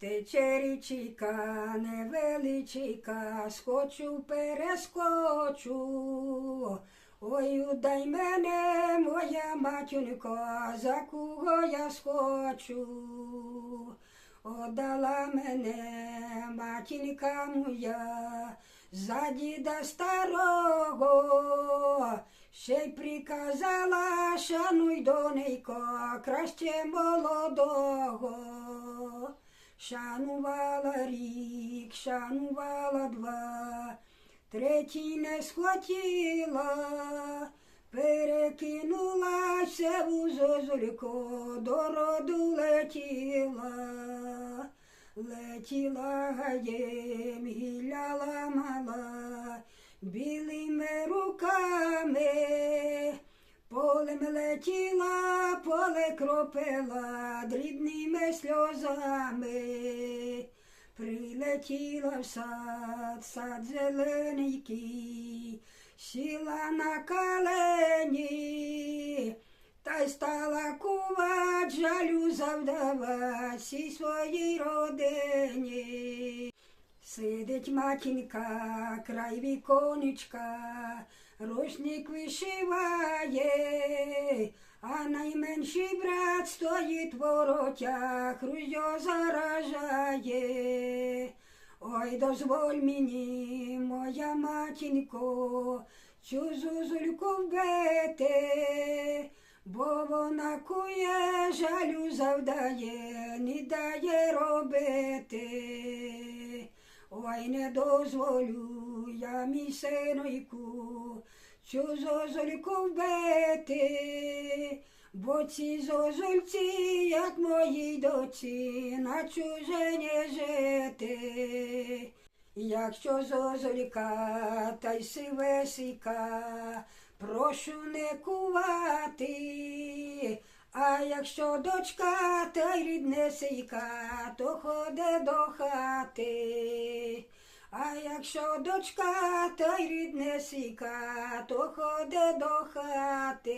Тече річка, невеличка, скочу, перескочу. Ой, удай мене, моя матінко, за кого я схочу. Одала мене, матінка моя, за діда старого, ще й приказала, шануй донейко, краще молодого. Шанувала рік, шанувала два, третій не схватила, перекинулася у зозулько, до роду летіла, летіла гаєм, гіляла мала, білими руками, полем летіла, поле кропила дрібними сльозами. Прилетіла в сад, сад зелененький, сіла на калені, та й стала кувать, жалю завдавать всій своїй родині. Сидить матінка, край віконечка, рушник вишиває, а найменший брат стоїть в воротях, ружьо заражає. Ой, дозволь мені, моя матінко, цю зузульку вбити, бо вона кує, жалю завдає, не дає робити. Ой, не дозволю я мій синойку, цю зозульку вбити, бо ці зозульці, як моїй доці, на чужині жити. Якщо зозулька та й сивесика, прошу не кувати. А якщо дочка та й ріднесейка, то ходе до хати. А якщо дочка та й ріднесейка, то ходе до хати.